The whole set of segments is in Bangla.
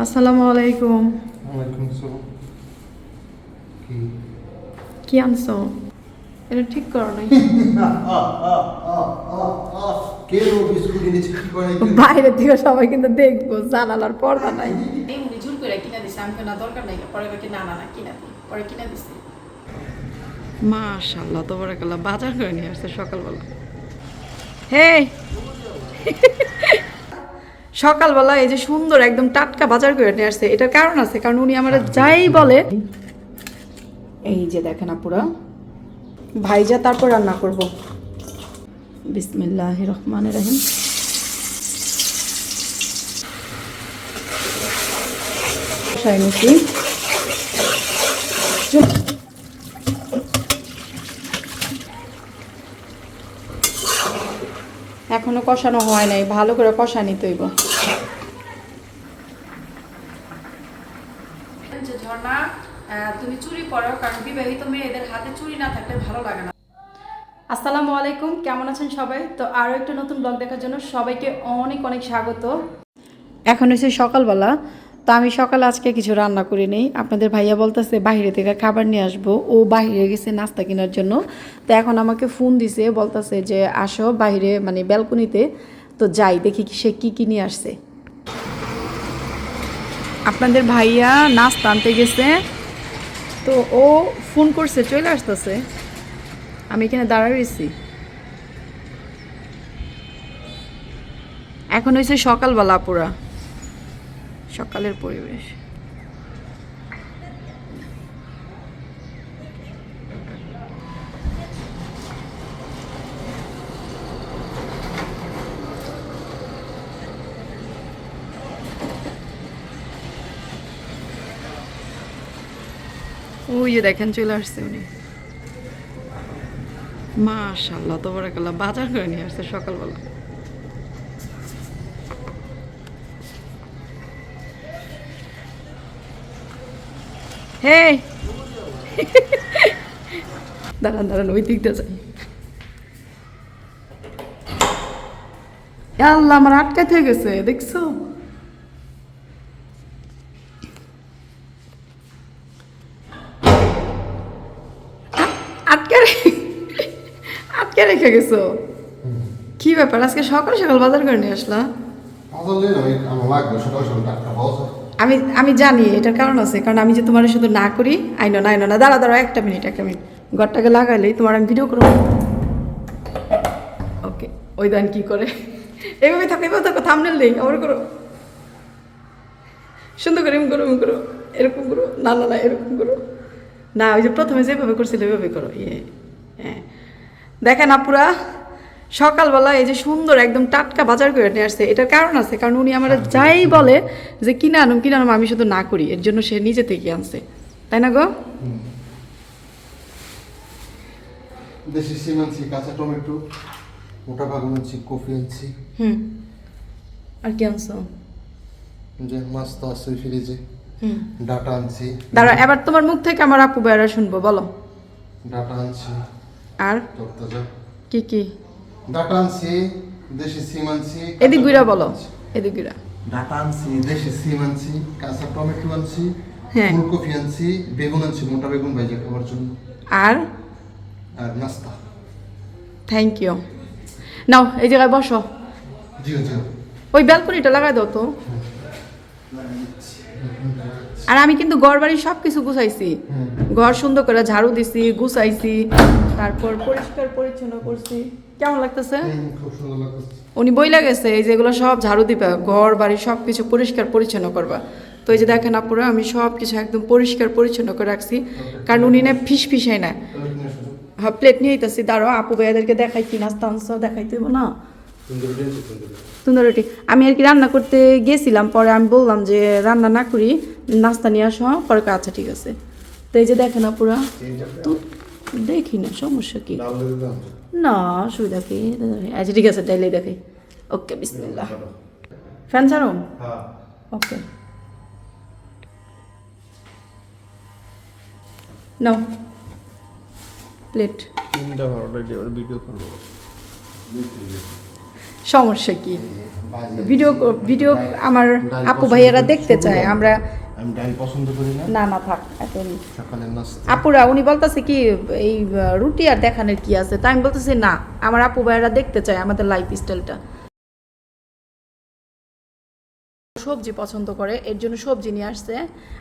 আসসালামু আলাইকুম। ওয়ালাইকুম আসসালাম। কি? কি আনছো? এটা ঠিক করো নাই। কে ও বিস্কুট এনেছে? কি করে বাইরে থেকে সবাই কিন্তু দেখব জানালার পর্দা নাই। জোর করে কিনা দিছে আমি কেনা দরকার নাই? পরে কি না না না কিনা দিই পরে কিনা দিছে। মাশাল্লাহ তো বড় বাজার করে নিয়ে আসছে সকালবেলা। হে সকালবেলা এই যে সুন্দর একদম টাটকা বাজার করে নিয়ে আসছে এটার কারণ আছে? কারণ উনি আমার যাই বলে। এই যে দেখেন আপুরা ভাইজা তারপর রান্না করব। বিসমিল্লাহ রহমান রহিম। কষাই নিচ্ছি এখনও কষানো হয় নাই ভালো করে কষা নিতে হইব। ঝর্ণা আহ, তুমি চুরি করো কারণ বিবাহিত মেয়েদের হাতে চুরি না থাকলে ভালো লাগে না। আসসালামু আলাইকুম কেমন আছেন সবাই? তো আরও একটা নতুন ব্লগ দেখার জন্য সবাইকে অনেক অনেক স্বাগত। এখন হচ্ছে সকালবেলা। তো আমি সকালে আজকে কিছু রান্না করি নেই। আপনাদের ভাইয়া বলতেছে বাইরে থেকে খাবার নিয়ে আসব। ও বাইরে গেছে নাস্তা কেনার জন্য। তো এখন আমাকে ফোন দিছে, বলতেছে যে, আসো বাইরে মানে ব্যালকনিতে তো যাই, দেখি সে কী কী নিয়ে আসছে। আপনাদের ভাইয়া নাস্তা আনতে গেছে। তো ও ফোন করছে, চলে আসতেছে। আমি এখানে দাঁড়ায় রয়েছি। এখন হয়েছে সকালবেলা পুরা সকালের পরিবেশ। ওই দেখেন চলে আসছে উনি। মাশাল্লাহ তো বড় বাজার করে নিয়ে আসছে সকালবেলা। হে দাঁড়ান দাঁড়ান ওই দিকটা যাই। আল্লাহ আমার আটকাতে হয়ে গেছে দেখছ? আটকে আটকে রেখে গেছো? কি ব্যাপার? আজকে সকাল সকাল বাজার করে নিয়ে আসলাম আসলে আমি আমার লাগবে সকাল সকাল টাকা পাওয়া যায়। আমি আমি জানি এটার কারণ আছে, কারণ আমি যে তোমার শুধু না করি আইনো না আইনো না। দাঁড়া দাঁড়া একটা মিনিট একটা মিনিট ঘরটাকে লাগাইলেই তোমার আমি ভিডিও করব। ওকে ওই দেন কি করে? এইভাবে থাকো এইভাবে থাকো থামনেল নেই আবার করো। সুন্দর করে এরকম করো এরকম করো এরকম করো। না না না, এরকম করো। না, ওই যে প্রথমে যেভাবে করছিলে, ওইভাবে করো। ইয়ে হ্যাঁ। দেখেন আপুরা সকালবেলা এই যে সুন্দর একদম টাটকা বাজার করে নিয়ে আসছে এটার কারণ আছে কারণ উনি আমার যাই বলে যে কিনে আনুম কিনে আনুম আমি শুধু না করি এর জন্য সে নিজে থেকে আনছে। তাই না গো? দেশি সিম আনছি কাঁচা টমেটো মোটা বাগুন আনছি কফি আনছি। হুম। আর কি আনছো? যে মাছ তো আছে ফ্রিজে হুম। ডাটা আনছি। দাঁড়া এবার তোমার মুখ থেকে আমার আপু বেড়া শুনব বলো। ডাটা আনছি। আর? কি কি? আনছি দেশি সিম আনছি এদিক গুইরা বলো। এদিক ডাটা আনছি দেশি সিম আনছি কাঁচা টমেটো আনছি হ্যাঁ। ফুলকপি আনছি বেগুন আনছি মোটা বেগুন জন্য। আর? আর নাস্তা। থ্যাংক ইউ নাও এই জায়গায় বসো। জিও জিও ওই ব্যালকনিটা লাগাই দাও তো। আর আমি কিন্তু ঘর বাড়ি সব কিছু গুছাইছি ঘর সুন্দর করে ঝাড়ু দিছি গুছাইছি তারপর পরিষ্কার পরিচ্ছন্ন করছি। কেমন লাগতেছে? উনি বইলা গেছে এই যেগুলো সব ঝাড়ু দিবা ঘর বাড়ি সব কিছু পরিষ্কার পরিচ্ছন্ন করবা। তো এই যে দেখেন আপুরা আমি সব কিছু একদম পরিষ্কার পরিচ্ছন্ন করে রাখছি কারণ উনি না ফিস ফিসাই না। হ্যাঁ প্লেট নিয়ে আইতাছি দাঁড়ো আপু ভাইয়াদেরকে দেখাই কি নাস্তা আনছো দেখাইতে হইবো না? সুন্দর রুটি আমি আর কি রান্না করতে গেছিলাম পরে আমি বললাম যে রান্না না করি নাস্তা নিয়ে আসো পরে আচ্ছা ঠিক আছে। তো এই যে দেখেন আপুরা তো দেখি না সমস্যা কি। না অসুবিধা কি? আচ্ছা ঠিক আছে ডাইলে দেখাই ওকে বিসমিল্লাহ। ফ্যান ছাড়ো? হ্যাঁ। ওকে। নাও। প্লেট। ভিডিও করব সমস্যা কি? ভিডিও ভিডিও আমার আপু ভাইয়ারা দেখতে চায়। আমরা আমি ডাল পছন্দ করি না। না না থাক এখন সকালের নাস্তা। আপুরা উনি বলতেছে কি এই রুটি আর দেখানোর কি আছে? তাই আমি বলতেছি না আমার আপু ভাইয়ারা দেখতে চায় আমাদের লাইফ স্টাইলটা সবজি পছন্দ করে এর জন্য সবজি নিয়ে আসছে।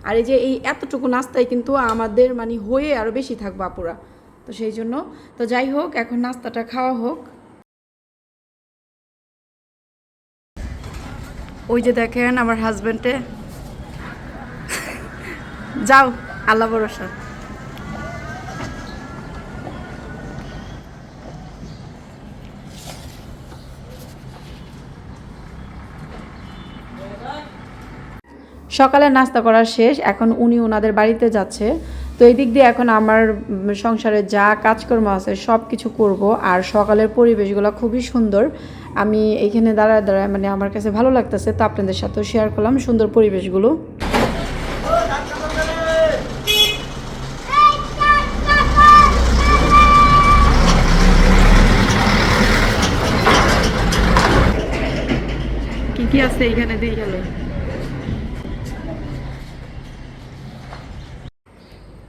আর এই যে এই এতটুকু নাস্তায় কিন্তু আমাদের মানে হয়ে আরও বেশি থাকব আপুরা। তো সেই জন্য তো যাই হোক এখন নাস্তাটা খাওয়া হোক। ওই যে দেখেন আমার হাজব্যান্ডে যাও, আল্লাহ ভরসা। সকালে নাস্তা করা শেষ, এখন উনি ওনাদের বাড়িতে যাচ্ছে। তো এই দিক দিয়ে এখন আমার সংসারে যা কাজকর্ম আছে সব কিছু করব, আর সকালের পরিবেশগুলো খুবই সুন্দর। আমি এইখানে দাঁড়ায় দাঁড়ায় মানে আমার কাছে ভালো লাগতেছে, তো আপনাদের সাথেও শেয়ার করলাম সুন্দর পরিবেশগুলো। কি আছে এখানে দিয়ে গেল?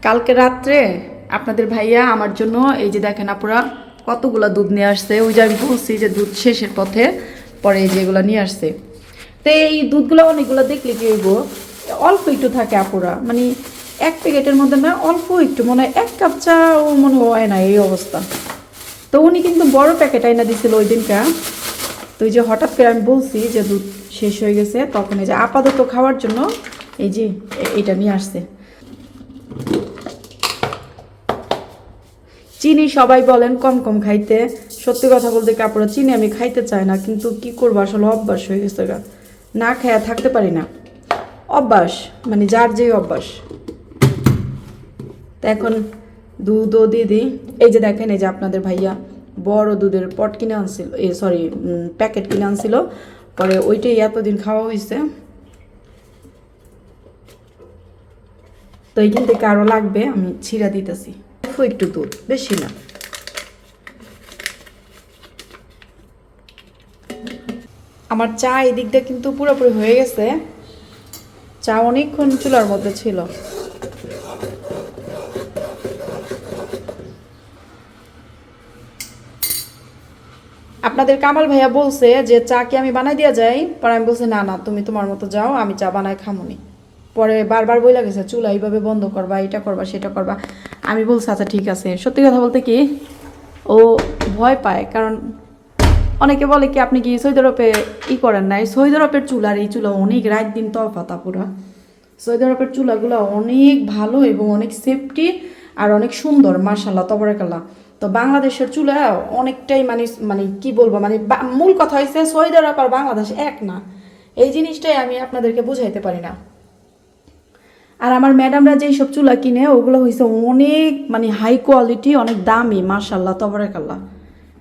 কালকে রাত্রে আপনাদের ভাইয়া আমার জন্য, এই যে দেখেন আপুরা, কতগুলা দুধ নিয়ে আসছে। ওই যে আমি বলছি যে দুধ শেষের পথে, পরে যেগুলো নিয়ে আসছে। তো এই দুধগুলো অনেকগুলো দেখলে কি হইব? অল্প একটু থাকে আপুরা। মানে এক প্যাকেটের মধ্যে না, অল্প একটু, মনে এক কাপ চাও, মনে হয় না, এই অবস্থা। তো উনি কিন্তু বড় প্যাকেট আইনা দিছিল ওই দিনকা। তো এই যে হঠাৎ করে আমি বলছি যে দুধ শেষ হয়ে গেছে, তখন এই যে আপাতত খাওয়ার জন্য এই যে এটা নিয়ে আসছে। চিনি সবাই বলেন কম কম খাইতে। সত্যি কথা বলতে কাপড় চিনি আমি খাইতে চাই না, কিন্তু কি করব, আসলে অভ্যাস হয়ে গেছে না খেয়ে থাকতে পারি না। অভ্যাস মানে যার যে অভ্যাস। তো এখন দুধও দিয়ে দিই। এই যে দেখেন, এই যে আপনাদের ভাইয়া বড় দুধের পট কিনে আনছিল, এ সরি প্যাকেট কিনে আনছিল। পরে ওইটাই এতদিন খাওয়া হয়েছে তো এইখান থেকে আরও লাগবে, আমি ছিঁড়া দিতেছি। একটু দুধ, বেশি না। আমার চা এই দিকটা কিন্তু পুরোপুরি হয়ে গেছে। চা অনেকক্ষণ চুলার মধ্যে ছিল। আপনাদের কামাল ভাইয়া বলছে যে, চা কি আমি বানাই দিয়া যাই? পরে আমি বলছি, না না, তুমি তোমার মতো যাও, আমি চা বানাই খামুনি। পরে বারবার বই লাগেছে চুলা এইভাবে বন্ধ করবা এটা করবা, সেটা করবা। আমি বলছি আচ্ছা ঠিক আছে। সত্যি কথা বলতে কি, ও ভয় পায়, কারণ অনেকে বলে কি, আপনি কি সৌদি আরবে ই করেন নাই? সৌদি আরবের চুলার এই চুলা অনেক রাত দিন তফাতা পুরা। সৌদি আরবের চুলাগুলো অনেক ভালো এবং অনেক সেফটি আর অনেক সুন্দর মার্শাল্লাহ তবরেকাল্লাহ। তো বাংলাদেশের চুলা অনেকটাই মানে মানে কি বলব মানে মূল কথা হয়েছে সৌদি আরব আর বাংলাদেশ এক না। এই জিনিসটাই আমি আপনাদেরকে বুঝাইতে পারি না। আর আমার ম্যাডামরা যেই সব চুলা কিনে, ওগুলো হয়েছে অনেক মানে হাই কোয়ালিটি অনেক দামি মার্শাল্লাহ তবরেকাল্লাহ।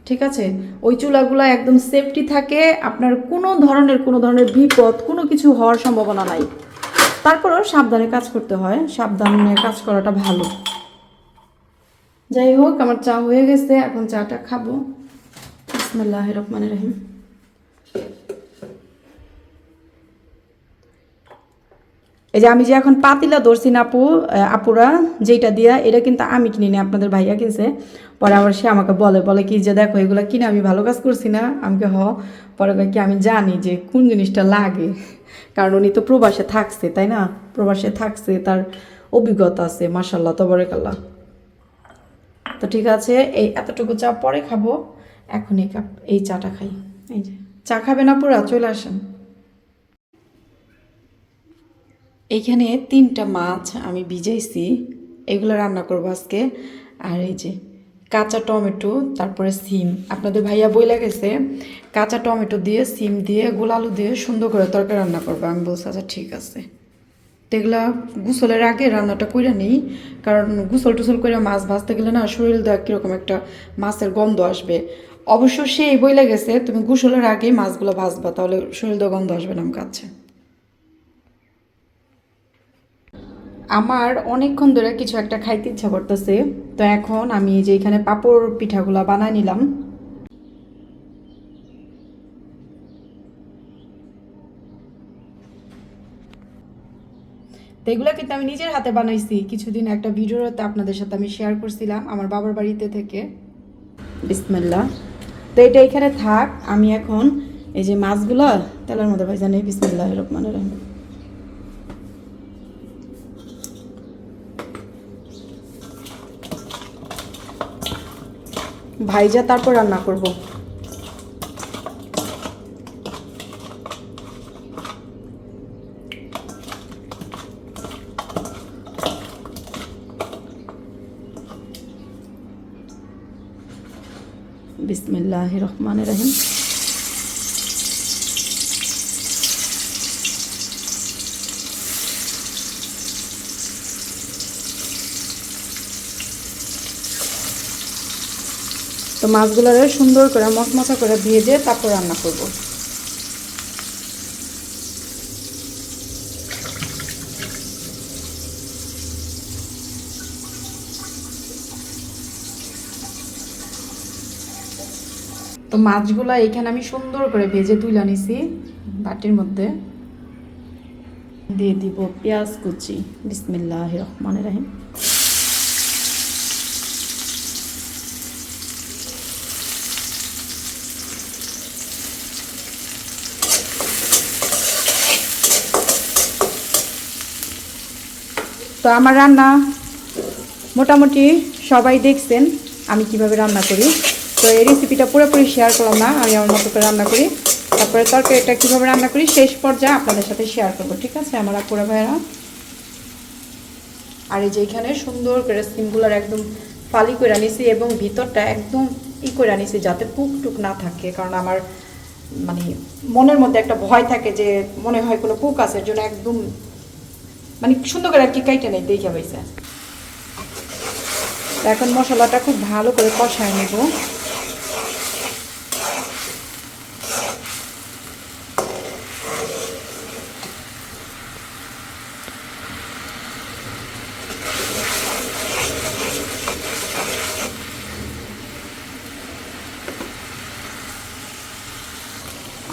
ঠিক আছে? ওই চুলাগুলো একদম সেফটি থাকে, আপনার কোনো ধরনের কোনো ধরনের বিপদ, কোনো কিছু হওয়ার সম্ভাবনা নাই। তারপরেও সাবধানে কাজ করতে হয়, সাবধানে কাজ করাটা ভালো। যাই হোক আমার চা হয়ে গেছে, এখন চাটা খাব। বিসমিল্লাহ রহমান রহিম। এই যে আমি যে এখন পাতিলা ধরছি না আপু আপুরা যেটা দিয়া, এটা কিন্তু আমি কিনিনি আপনাদের ভাইয়া কিনছে। পরে আবার সে আমাকে বলে বলে কি যে দেখো, এগুলো কিনে আমি ভালো কাজ করছি না। আমাকে হ। পরে কি, আমি জানি যে কোন জিনিসটা লাগে। কারণ উনি তো প্রবাসে থাকছে, তাই না? প্রবাসে থাকছে, তার অভিজ্ঞতা আছে মাসাল্লাহ তবরেকাল্লাহ। তো ঠিক আছে এই এতটুকু চা পরে খাব। এখন এই কাপ এই চাটা খাই। এই যে। চা খাবে না পুরা চলে আসেন। এইখানে তিনটা মাছ আমি ভিজাইছি এগুলো রান্না করব আজকে। আর এই যে কাঁচা টমেটো তারপরে সিম। আপনাদের ভাইয়া বইলা গেছে কাঁচা টমেটো দিয়ে সিম দিয়ে গোলালু দিয়ে সুন্দর করে তরকারি রান্না করব। আমি বলছি আচ্ছা ঠিক আছে। তো এগুলা গুসলের আগে রান্নাটা করে নিই, কারণ গুসল টুসল করে মাছ ভাজতে গেলে না শরীর দেওয়া কীরকম একটা মাছের গন্ধ আসবে। অবশ্য সেই বইলা গেছে, তুমি গুসলের আগে মাছগুলো ভাজবা, তাহলে শরীর দেওয়া গন্ধ আসবে না কাছে। আমার অনেকক্ষণ ধরে কিছু একটা খাইতে ইচ্ছা করতেছে, তো এখন আমি যে এখানে পাপড় পিঠাগুলা বানায় নিলাম। তো এগুলো কিন্তু আমি নিজের হাতে বানাইছি। কিছুদিন একটা ভিডিওতে আপনাদের সাথে আমি শেয়ার করছিলাম আমার বাবার বাড়িতে থেকে। বিসমিল্লা তো এটা এখানে থাক, আমি এখন এই যে মাছগুলো, তেলের মধ্যে ভাই জানি বিসমিল্লাহ রহমান রহিম। ভাইজা তারপর রান্না করব। বিসমিল্লাহ রহমান রহিম তো মাছগুলোরে সুন্দর করে মশমশা করে ভেজে তারপর রান্না করব। মাছগুলো এখানে আমি সুন্দর করে ভেজে তুলে নিছি বাটির মধ্যে। দিয়ে দিব পেঁয়াজ কুচি। বিসমিল্লাহ রহমান রাহিম। তো আমার রান্না মোটামুটি সবাই দেখছেন আমি কীভাবে রান্না করি। তো এই রেসিপিটা পুরোপুরি শেয়ার করলাম না, আমি আমার মতো করে রান্না করি। তারপরে তরকারিটা কীভাবে রান্না করি শেষ পর্যায়ে আপনাদের সাথে শেয়ার করব, ঠিক আছে, আমার আপুরা ভাইয়েরা? আর এই যে এখানে সুন্দর করে সিমগুলার একদম ফালি করে নিছি এবং ভিতরটা একদম ই করে নিছি যাতে পুক টুক না থাকে, কারণ আমার মানে মনের মধ্যে একটা ভয় থাকে যে মনে হয় কোনো পুক আছে জন্য একদম মানে সুন্দর করে আর কি কাইটে নেই, দেখে পাইছে। এখন মশলাটা খুব ভালো করে কষায় নেব।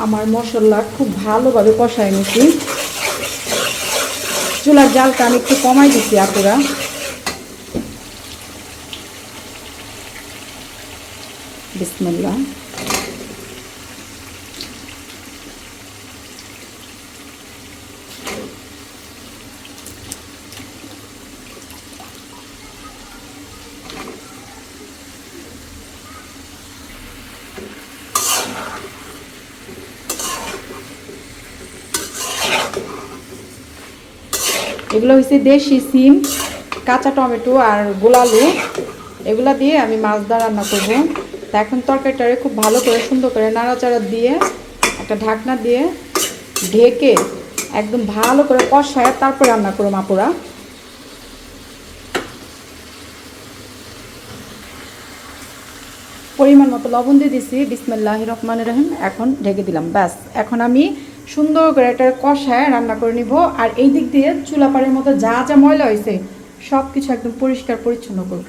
আমার মশলা খুব ভালোভাবে কষায় নিছি। চুলার জালটা আমি একটু কমাই দিচ্ছি আপুরা। বিসমিল্লা হচ্ছে দেশি সিম, কাঁচা টমেটো আর গোলালু এগুলা দিয়ে আমি মাছ দা রান্না করব। তা এখন তরকারিটারে খুব ভালো করে সুন্দর করে নাড়াচাড়া দিয়ে, একটা ঢাকনা দিয়ে ঢেকে একদম ভালো করে কষায় তারপর রান্না করো মাপুরা পরিমাণ মতো লবণ দিয়ে দিছি। বিসমিল্লাহ রহমান রহিম। এখন ঢেকে দিলাম। ব্যাস, এখন আমি সুন্দর করে এটা কষায় রান্না করে নিব। আর এই দিক দিয়ে চুলা পাড়ের মতো যা যা ময়লা হয়েছে সব কিছু একদম পরিষ্কার পরিচ্ছন্ন করব।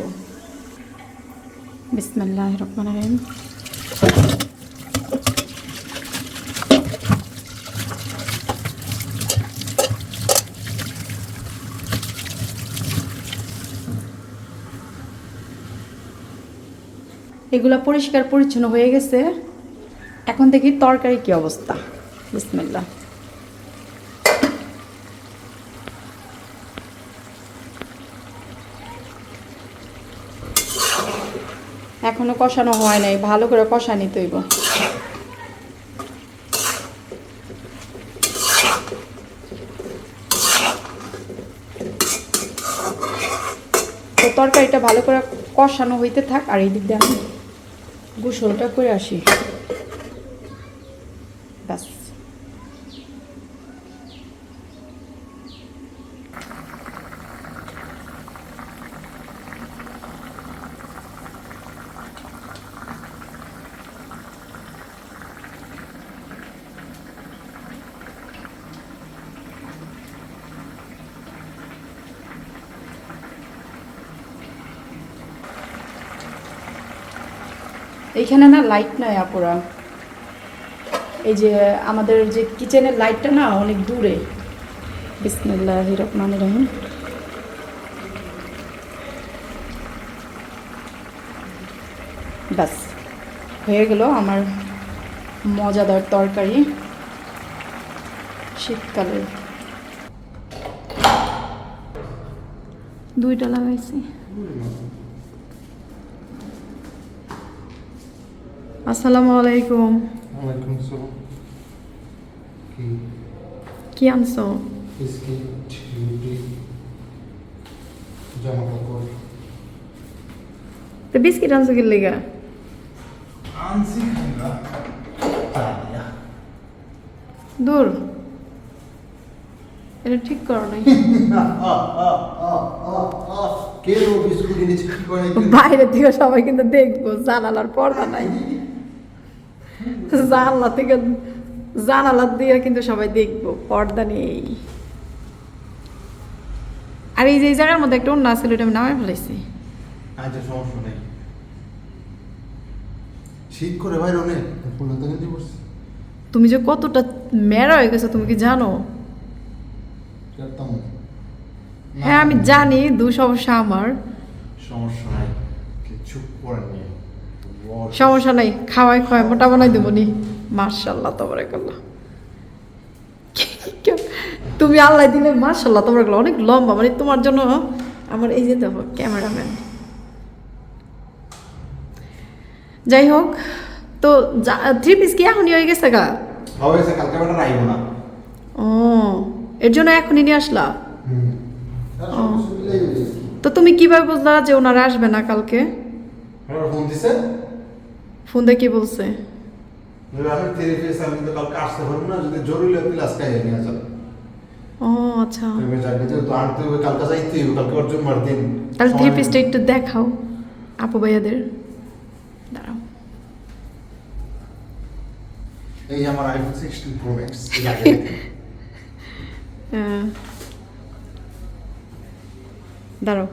বিসমিল্লাহ রহমান রহিম। এগুলা পরিষ্কার পরিচ্ছন্ন হয়ে গেছে। এখন দেখি তরকারি কি অবস্থা। বিসমিল্লা এখনও কষানো হয় নাই, ভালো করে কষানি তৈব তো তরকারিটা ভালো করে কষানো হইতে থাক, আর এই দিক দিয়ে আমি গোসলটা করে আসি ব্যাস এইখানে না লাইট নাই আপুরা। এই যে আমাদের যে কিচেনের লাইটটা না অনেক দূরে। বিসমিল্লাহ রহমান রহিম। ব্যাস, হয়ে গেল আমার মজাদার তরকারি শীতকালে দুইটা লাগাইছি। আসসালামু আলাইকুম। ওয়ালাইকুম আসসালাম। কি? কি আনছো? বিস্কিট রুটি জামা কাপড় তো বিস্কিট আনছো কি লেগা? আনছি দূর। এটা ঠিক করো নাই। বাইরে থেকে সবাই কিন্তু দেখব জানালার পর্দা নাই। জানলা থেকে জানালা দিয়ে কিন্তু সবাই দেখব পর্দা নেই। আর এই যে এই জায়গার মধ্যে একটা অন্য আসলে এটা আমি নামে ফেলেছি আচ্ছা সমস্যা নেই। শীত করে বাইরে অনেক ফুল গেঞ্জি পড়ছি তুমি যে কতটা মেরা হয়ে গেছো তুমি কি জানো? হ্যাঁ আমি জানি দু সমস্যা আমার। সমস্যা নাই কিছু করার নেই। সমস্যা নাই খাওয়াই খাওয়াই মোটা বানাই দেবো নি। মার্শাল্লাহ তোমার করল তুমি আল্লাহ দিলে মার্শাল্লাহ তোমার করল অনেক লম্বা মানে তোমার জন্য আমার এই যে দেখো ক্যামেরাম্যান। যাই হোক তো থ্রি পিস কি এখনই হয়ে গেছে গা? ও এর জন্য এখনই নিয়ে আসলা। তো তুমি কীভাবে বুঝলা যে ওনারা আসবে না কালকে? ফোন দিছে। ফোন দিয়ে কি বলছে? আমি তেরে ফেস আমি তো কালকে আসতে পারব না যদি জরুরি হতে আজকে নিয়ে যাবে। ও আচ্ছা। তুমি যাবে যেহেতু আনতে হবে কালকে যাইতে হবে কালকে ওর জন্য দিন। তাহলে থ্রি পিসটা একটু দেখাও আপু ভাইয়াদের। দাঁড়াও। এই আমার আইফোন সিক্সটিন প্রো ম্যাক্স হ্যাঁ। দাঁড়াও।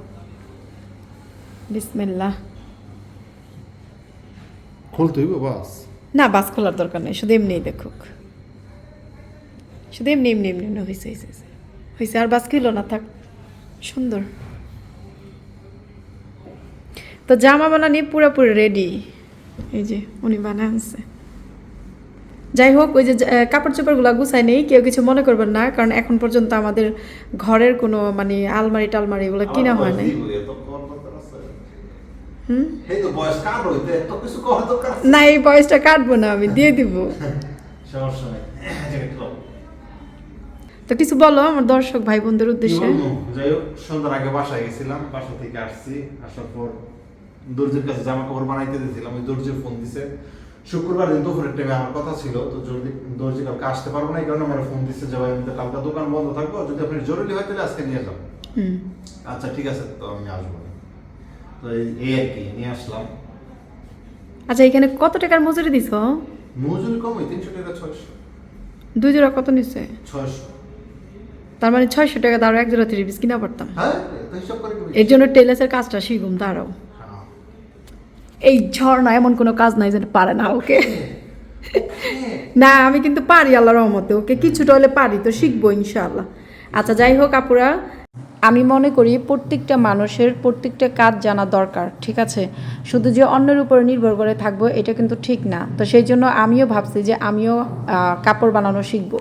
বিসমিল্লাহ। খুলতে হইব বাস? না বাস খোলার দরকার নেই শুধু এমনিই দেখুক। শুধু এমনি এমনি এমনি এমনি হয়েছে হয়েছে হয়েছে। আর বাস কিলো না থাক। সুন্দর। তো জামা বানানি পুরোপুরি রেডি এই যে উনি বানায় আনছে। যাই হোক ওই যে কাপড় চোপড়গুলো গুছাই নেই কেউ কিছু মনে করবেন না কারণ এখন পর্যন্ত আমাদের ঘরের কোনো মানে আলমারি টালমারি এগুলো কিনা হয় নাই হুম এই তো বয়স কার হইতে এত কিছু করার দরকার আছে? না এই বয়সটা কাটবো না আমি দিয়ে দিব। তো কিছু বলো আমার দর্শক ভাই বোনদের উদ্দেশ্যে। যাই হোক সন্ধ্যার আগে বাসায় গেছিলাম বাসা থেকে আসছি আসার পর দর্জির কাছে জামা কাপড় বানাইতে দিয়েছিলাম ওই দর্জি ফোন দিছে। শুক্রবার দিন দুপুরের টাইমে আমার কথা ছিল তো জলদি দর্জি কালকে আসতে পারব না এই কারণে আমার ফোন দিচ্ছে যে ভাই আমি কালকে দোকান বন্ধ থাকব যদি আপনি জরুরি হয় তাহলে আজকে নিয়ে যাও। হুম। আচ্ছা ঠিক আছে তো আমি আসব। তো এই- আর কি নিয়ে আসলাম। আচ্ছা এখানে কত টাকার মজুরি দিছ? মজুরি কম ওই তিনশো টাকা ছয়শো। দুই জোড়া কত নিচ্ছে? ছয়শো। তার মানে ছয়শো টাকা দাঁড়াও এক জোড়া থ্রি পিস কিনা পারতাম হ্যাঁ এর জন্য টেলার্সের কাজটা শিখুম দাঁড়াও। হ্যাঁ। এই ঝর্ণা এমন কোনো কাজ নাই যেটা পারে না ওকে। না আমি কিন্তু পারি আল্লাহ রহমতে ওকে কিছুটা হলে পারি তো শিখব ইনশাআল্লাহ। আচ্ছা যাই হোক আপুরা আমি মনে করি প্রত্যেকটা মানুষের প্রত্যেকটা কাজ জানা দরকার, ঠিক আছে? শুধু যে অন্যের উপরে নির্ভর করে থাকব, এটা কিন্তু ঠিক না। তো সেই জন্য আমিও ভাবছি যে আমিও কাপড় বানানো শিখব।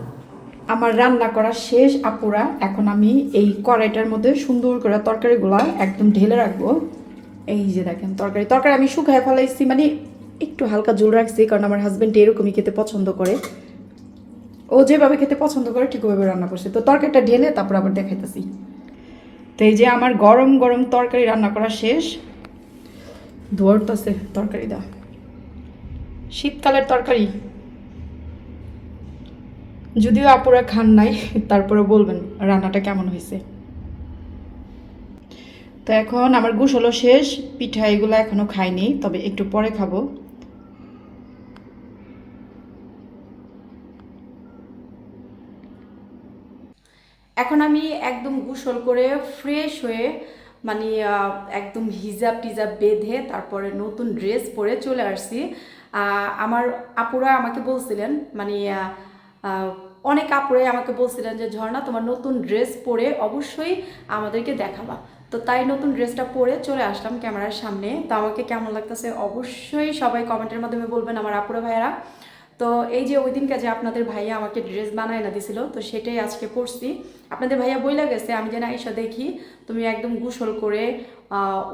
আমার রান্না করা শেষ, আপুরা, এখন আমি এই কড়াইটার মধ্যে সুন্দর করে তরকারিগুলো একদম ঢেলে রাখব। এই যে দেখেন তরকারি তরকারি আমি শুকায় ফেলাইছি মানে একটু হালকা জোর রাখছি, কারণ আমার হাজব্যান্ড এরকমই খেতে পছন্দ করে। ও যেভাবে খেতে পছন্দ করে, ঠিক ওভাবে রান্না করছে। তো তরকারিটা ঢেলে তারপর আবার দেখাইতেছি। তো এই যে আমার গরম গরম তরকারি রান্না করা শেষ। ধরতেছে তরকারি দা। শীতকালের তরকারি। যদিও আপুরা খান নাই, তারপরে বলবেন রান্নাটা কেমন হয়েছে। তো এখন আমার গোসলও শেষ, পিঠা এগুলো এখনও খাইনি, তবে একটু পরে খাব। এখন আমি একদম গোসল করে ফ্রেশ হয়ে মানে একদম হিজাব টিজাব বেঁধে তারপরে নতুন ড্রেস পরে চলে আসছি। আমার আপুরা আমাকে বলছিলেন মানে অনেক আপুরাই আমাকে বলছিলেন যে, ঝর্ণা, তোমার নতুন ড্রেস পরে অবশ্যই আমাদেরকে দেখাবা। তো তাই নতুন ড্রেসটা পরে চলে আসলাম ক্যামেরার সামনে। তো আমাকে কেমন লাগতেছে অবশ্যই সবাই কমেন্টের মাধ্যমে বলবেন, আমার আপুরা ভাইয়েরা। তো এই যে ওই দিনকে যে আপনাদের ভাইয়া আমাকে ড্রেস বানায় না দিছিল, তো সেটাই আজকে পরছি। আপনাদের ভাইয়া বইলা গেছে, আমি যেন আইসা দেখি তুমি একদম গোসল করে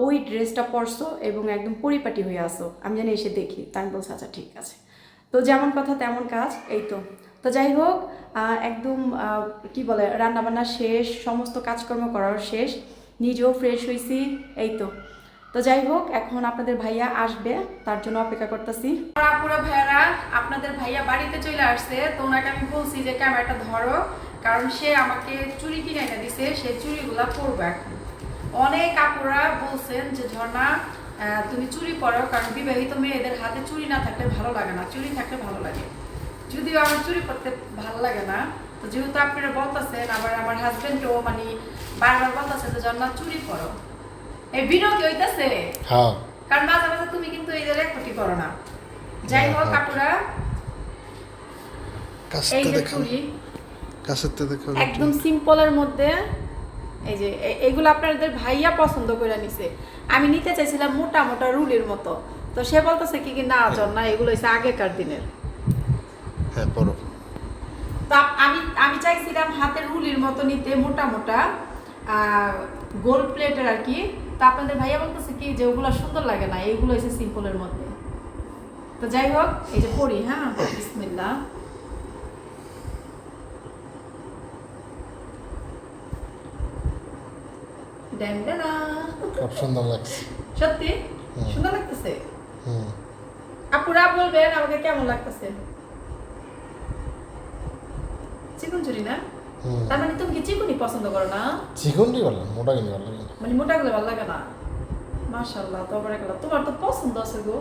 ওই ড্রেসটা পরছো এবং একদম পরিপাটি হয়ে আসো আমি যেন এসে দেখি। তাই আমি বলছি আচ্ছা ঠিক আছে। তো যেমন কথা তেমন কাজ, এই তো। তো যাই হোক একদম কি বলে, রান্নাবান্না শেষ, সমস্ত কাজকর্ম করার শেষ, নিজেও ফ্রেশ হয়েছি এই তো। তো যাই হোক, এখন আপনাদের ভাইয়া আসবে, তার জন্য অপেক্ষা করতেছি। ভাইয়ারা, আপনাদের ভাইয়া বাড়িতে চলে আসছে, তো ওনাকে আমি বলছি যে, ক্যামেরাটা ধরো, কারণ সে আমাকে চুরি কিনে এনে দিছে সেই চুড়িগুলা পরবো এখন। অনেক আপুরা বলছেন যে, ঝর্ণা তুমি চুরি করো কারণ বিবাহিত মেয়েদের হাতে চুরি না থাকলে ভালো লাগে না চুরি থাকলে ভালো লাগে। যদিও আমার চুরি করতে ভালো লাগে না, তো যেহেতু আপনারা বলতেছেন, আবার আমার হাজবেন্ডও মানে বারবার বলতেছে যে, ঝর্ণা চুরি করো এই হইতাছে। হ্যাঁ। কারণ মাঝে মাঝে তুমি কিন্তু এই রেকর্ডই করো না। যাই হোক আপুরা এই কাছতে যে দেখাও। চুড়ি। কাছেতে দেখাও। একদম সিম্পলের মধ্যে এই যে এগুলো আপনাদের ভাইয়া পছন্দ করে নিছে। আমি নিতে চাইছিলাম মোটা মোটা রুলির মতো। তো সে বলতেছে কি কি না জন না এগুলো হচ্ছে আগেকার দিনের। হ্যাঁ পড়ো তো আমি আমি চাইছিলাম হাতের রুলির মতো নিতে মোটা মোটা গোল্ড প্লেটের আর কি তো আপনাদের ভাইয়া বলতেছে কি যে ওগুলো সুন্দর লাগে না এইগুলো হচ্ছে সিম্পলের মধ্যে। তো যাই হোক এই যে পড়ি হ্যাঁ? বিসমিল্লা খুব সুন্দর লাগছে। সত্যি? সুন্দর লাগতেছে? হুম। আপুরা বলবেন আমাকে কেমন লাগতেছে? চিকন চুরি না? তার মানে তুমি কি চিকুনি পছন্দ করো না? চিকনটি ভালো মোটা কিন্তু ভালো লাগে। মানে মোটা গেলে ভালো লাগে না? মাশাল্লাহ তো আবার তোমার তো পছন্দ আছে গো।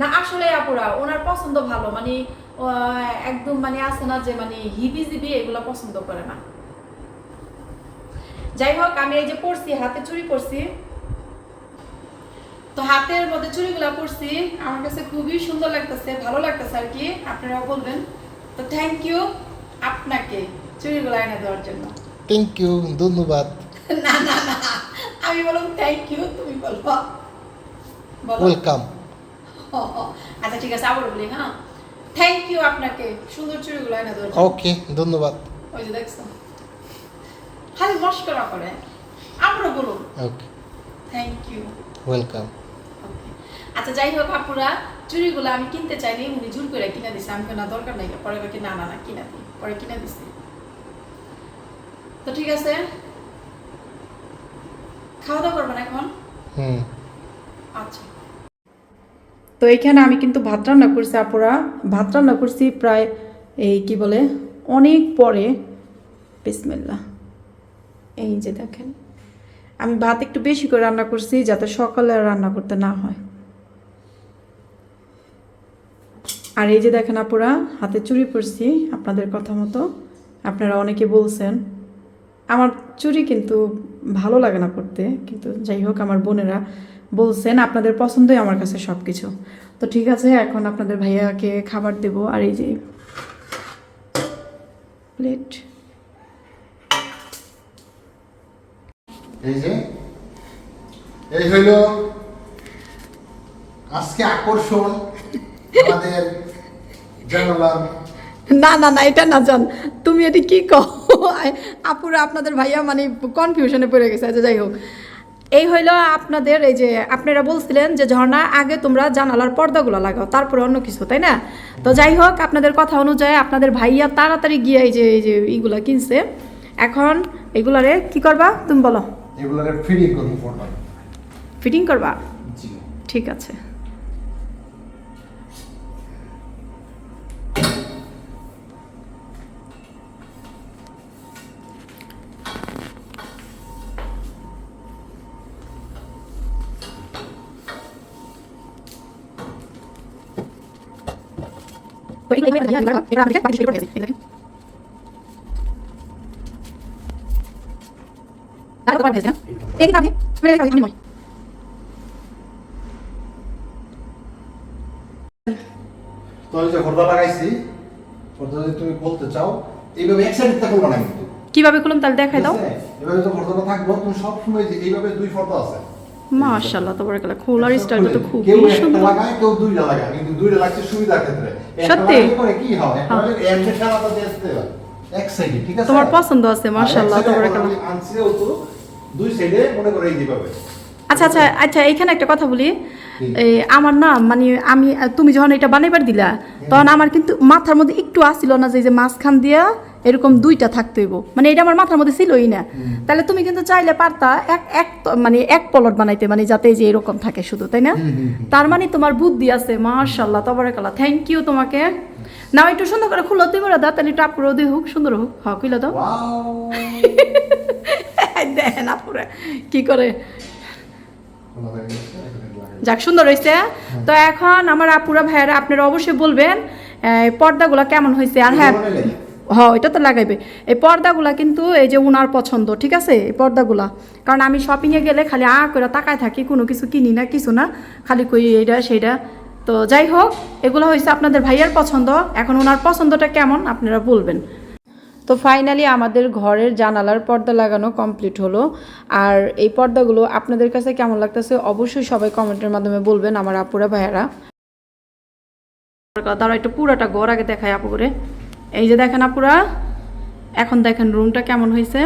না আসলে আপুরা ওনার পছন্দ ভালো মানে একদম মানে আছে না যে মানে হিবি জিবি এগুলো পছন্দ করে না। যাই হোক আমি এই যে পরছি হাতে চুরি করছি তো হাতের মধ্যে চুড়িগুলা পরছি আমার কাছে খুবই সুন্দর লাগতেছে ভালো লাগতেছে আর কি আপনারাও বলবেন। তো থ্যাংক ইউ আপনাকে চুড়িগুলা এনে দেওয়ার জন্য। থ্যাংক ইউ ধন্যবাদ। না না না আমি বললাম থ্যাংক ইউ তুমি বলব। ওয়েলকাম আচ্ছা ঠিক আছে আবার বলি হ্যাঁ? থ্যাংক ইউ আপনাকে সুন্দর চুড়িগুলো এনে দেওয়ার জন্য। ওকে ধন্যবাদ। ওই যে দেখছ। খালি মস্করা করে আমরা বলুন। ওকে থ্যাংক ইউ ওয়েলকাম আচ্ছা যাই হোক আপুরা চুড়িগুলো আমি কিনতে চাইনি উনি জোর করে কিনে দিছে আমি কেনা দরকার নাই পরে বাকি না না না কিনা দিই। পরে কিনে দিছি তো ঠিক আছে খাওয়া দাওয়া করবেন এখন? হুম। আচ্ছা। তো এইখানে আমি কিন্তু ভাত রান্না করছি আপুরা। ভাত রান্না করছি প্রায় এই কি বলে অনেক পরে। বিসমিল্লা এই যে দেখেন। আমি ভাত একটু বেশি করে রান্না করছি যাতে সকালে রান্না করতে না হয়। আর এই যে দেখেন আপুরা, হাতে চুরি পরছি আপনাদের কথা মতো। আপনারা অনেকে বলছেন, আমার চুরি কিন্তু ভালো লাগে না পড়তে। কিন্তু যাই হোক, আমার বোনেরা বলছেন, আপনাদের পছন্দই আমার কাছে সব কিছু তো ঠিক আছে, এখন আপনাদের ভাইয়াকে খাবার দেব। আর এই যে প্লেট এই যে, এই হইল আজকে আকর্ষণ আমাদের না না না এটা না জান। তুমি এটি কি কও? আপুরা আপনাদের ভাইয়া মানে কনফিউশনে পড়ে গেছে আচ্ছা যাই হোক। এই হইল আপনাদের এই যে আপনারা বলছিলেন যে ঝর্ণা আগে তোমরা জানালার পর্দাগুলো লাগাও তারপরে অন্য কিছু তাই না? তো যাই হোক আপনাদের কথা অনুযায়ী আপনাদের ভাইয়া তাড়াতাড়ি গিয়ে এই যে এই যে এইগুলা কিনছে। এখন এগুলারে কি করবা? তুমি বলো। এগুলোরে ফিরিং করব ফিটিং করবা? ঠিক আছে। তো এগুলো এগুলো এগুলো এগুলো এগুলো আমাদের বাড়ি থেকে করে গেছে তারপর করে গেছে এই দিকে আপনি ফেলে রাখি আমি তো যে হরদা লাগাইছি। পর্দা যদি তুমি বলতে চাও এইভাবে এক সাইড তা না কিন্তু। কীভাবে করলাম তাহলে দেখাই দাও? এভাবে তো পর্দাটা থাকব। তুমি সবসময় যে এইভাবে দুই পর্দা আছে। মাশাআল্লাহ তাবারাকাল্লাহ খোলার স্টাইলটা তো খুবই কেউ একটা সুন্দর। লাগায় কেউ দুইটা লাগায়। কিন্তু দুইটা লাগছে সুবিধার ক্ষেত্রে। সত্যি? কি হয়? এক সাইডে ঠিক আছে? তোমার পছন্দ আছে মাশাআল্লাহ তাবারাকাল্লাহ আনছিও তো দুই সাইডে মনে করে এই যেভাবে। আচ্ছা আচ্ছা আচ্ছা এখানে একটা কথা বলি। এই আমার না মানে আমি তুমি যখন এটা বানাইবার দিলা তখন আমার কিন্তু মাথার মধ্যে একটু আসছিল না যে মাঝখান দিয়া এরকম দুইটা থাকতে হইব। মানে এটা আমার মাথার মধ্যে ছিলই না। তাহলে তুমি কিন্তু চাইলে পারতা এক এক মানে এক পলট বানাইতে মানে যাতে যে এরকম থাকে শুধু তাই না? তার মানে তোমার বুদ্ধি আছে মাশাল্লাহ তবরাকাল্লাহ। থ্যাংক ইউ তোমাকে। নাও একটু সুন্দর করে খুলো তুমি দাও তাহলে একটু আপুরো দিয়ে হোক সুন্দর হোক। হ্যাঁ খুলে দাও। ওয়াও দেখেন আপুরে কি করে? হয়ে। যাক সুন্দর হয়েছে তো এখন আমার আপুরা ভাইয়ারা আপনারা অবশ্যই বলবেন পর্দাগুলো কেমন হয়েছে আর হ্যাঁ হ্যাঁ এটা তো লাগাইবে। এই পর্দাগুলা কিন্তু এই যে উনার পছন্দ ঠিক আছে? এই পর্দাগুলা। কারণ আমি শপিংয়ে গেলে খালি আ করে তাকায় থাকি কোনো কিছু কিনি না কিছু না। খালি কই এইটা সেইটা তো যাই হোক এগুলো হয়েছে আপনাদের ভাইয়ার পছন্দ। এখন ওনার পছন্দটা কেমন আপনারা বলবেন। তো ফাইনালি আমাদের ঘরের জানালার পর্দা লাগানো কমপ্লিট হলো। আর এই পর্দাগুলো আপনাদের কাছে কেমন লাগতেছে অবশ্যই সবাই কমেন্টের মাধ্যমে বলবেন আমার আপুরা ভাইয়ারা। তারা একটু পুরাটা ঘর আগে দেখায় আপু করে। এই যে দেখেন আপুরা এখন দেখেন রুমটা কেমন হয়েছে।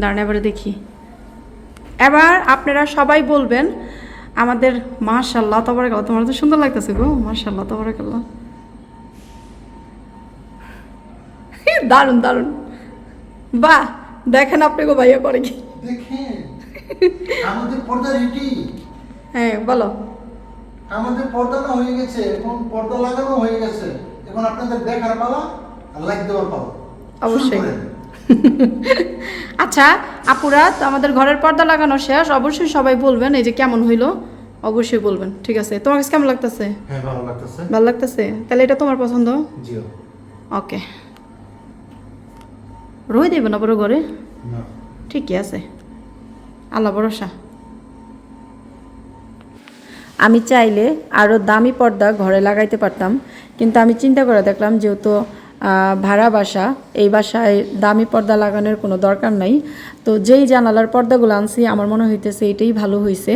দাঁড়ান এবারে দেখি। এবার আপনারা সবাই বলবেন আমাদের মাশাল্লাহ তবরাকাল্লাহ তোমার তো সুন্দর লাগতেছে গো মাশাল্লাহ তবরাকাল্লাহ। দারুণ দারুণ। বাহ দেখেন আপনি গো ভাইয়া করে কি। আমাদের পর্দা রেডি হ্যাঁ বলো। আমাদের পর্দাটা হয়ে গেছে এখন পর্দা লাগানো হয়ে গেছে। এখন আপনাদের দেখার পালা লাইক দেওয়ার পালা অবশ্যই। আচ্ছা আপুরা তো আমাদের ঘরের পর্দা লাগানো শেষ। অবশ্যই সবাই বলবেন এই যে কেমন হইল? অবশ্যই বলবেন। ঠিক আছে। তোমার কাছে কেমন লাগতেছে? হ্যাঁ ভালো লাগতেছে। ভালো লাগতেছে? তাহলে এটা তোমার পছন্দ? ওকে। রয়ে দেবে না বড় ঘরে? না। ঠিকই আছে। আল্লাহ ভরসা। আমি চাইলে আরও দামি পর্দা ঘরে লাগাইতে পারতাম। কিন্তু আমি চিন্তা করে দেখলাম যেহেতু ভাড়া বাসা, এই বাসায় দামি পর্দা লাগানোর কোনো দরকার নাই। তো যেই জানালার পর্দাগুলো আনছি, আমার মনে হইতেছে এটাই ভালো হয়েছে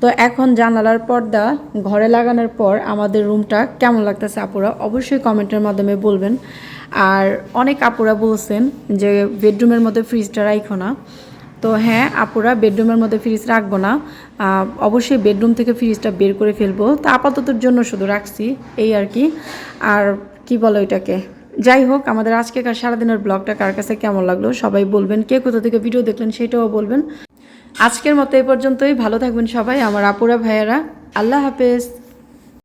তো এখন জানালার পর্দা ঘরে লাগানোর পর আমাদের রুমটা কেমন লাগতেছে আপুরা? অবশ্যই কমেন্টের মাধ্যমে বলবেন। আর অনেক আপুরা বলছেন যে, বেডরুমের মধ্যে ফ্রিজটা রাইখো না। তো হ্যাঁ আপুরা, বেডরুমের মধ্যে ফ্রিজ রাখব না। অবশ্যই বেডরুম থেকে ফ্রিজটা বের করে ফেলব। তা আপাততর জন্য শুধু রাখছি, এই আর কি। আর কি বলো এটাকে যাই হোক, আমাদের আজকেকার সারাদিনের ব্লগটা কার কাছে কেমন লাগল, সবাই বলবেন, কে কোথা থেকে ভিডিও দেখলেন সেটাও বলবেন। আজকের মতো এই পর্যন্তই, ভালো থাকবেন সবাই, আমার আপুরা, ভাইয়ারা, আল্লাহ হাফেজ।